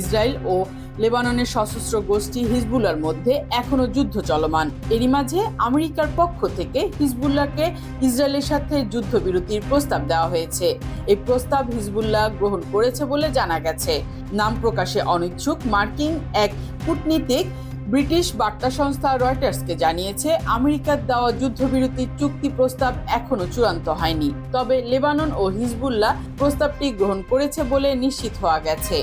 Israel ও লেবাননের সশস্ত্র গোষ্ঠী হিজবুল্লার মধ্যে এখনও যুদ্ধ চলমান। এরই মাঝে আমেরিকার পক্ষ থেকে হিজবুল্লাহকে ইসরায়েলের সাথে যুদ্ধবিরতির প্রস্তাব দেওয়া হয়েছে। এই প্রস্তাব হিজবুল্লাহ গ্রহণ করেছে বলে জানা গেছে। নাম প্রকাশে অনিচ্ছুক মার্কিন এক কূটনীতিক ব্রিটিশ বার্তা সংস্থা রয়টার্সকে জানিয়েছে, আমেরিকার দেওয়া যুদ্ধবিরতির চুক্তি প্রস্তাব এখনও চূড়ান্ত হয়নি। তবে লেবানন ও হিজবুল্লাহ প্রস্তাবটি গ্রহণ করেছে বলে নিশ্চিত হওয়া গেছে।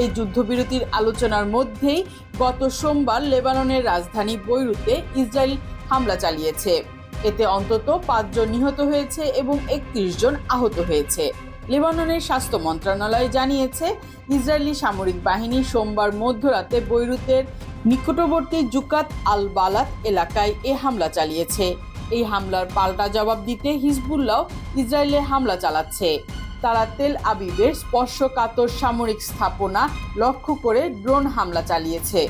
এই যুদ্ধবিরতির আলোচনার মধ্যেই গত সোমবার লেবাননের রাজধানী বৈরুতে ইসরায়েল হামলা চালিয়েছে। এতে অন্তত পাঁচজন নিহত হয়েছে এবং একত্রিশ জন আহত হয়েছে। লেবাননের স্বাস্থ্য মন্ত্রণালয় জানিয়েছে, ইসরায়েলি সামরিক বাহিনী সোমবার মধ্যরাতে বৈরুতের নিকটবর্তী জুকাত আল বালাত এলাকায় এ হামলা চালিয়েছে। এই হামলার পাল্টা জবাব দিতে হিজবুল্লাহ ইসরায়েলে হামলা চালাচ্ছে। তারা তেল আবিবের স্পর্শকাতর সামরিক স্থাপনা লক্ষ্য করে ড্রোন হামলা চালিয়েছে।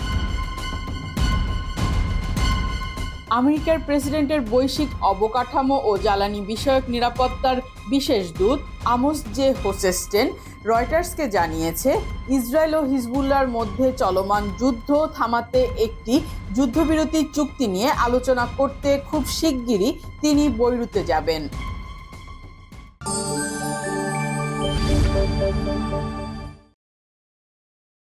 আমেরিকার প্রেসিডেন্টের বৈশ্বিক অবকাঠামো ও জ্বালানি বিষয়ক নিরাপত্তার বিশেষ দূত আমোস জে হোসেস্টেন রয়টার্সকে জানিয়েছে, ইসরায়েল ও হিজবুল্লার মধ্যে চলমান যুদ্ধ থামাতে একটি যুদ্ধবিরতির চুক্তি নিয়ে আলোচনা করতে খুব শিগগিরই তিনি বৈরুতে যাবেন। Música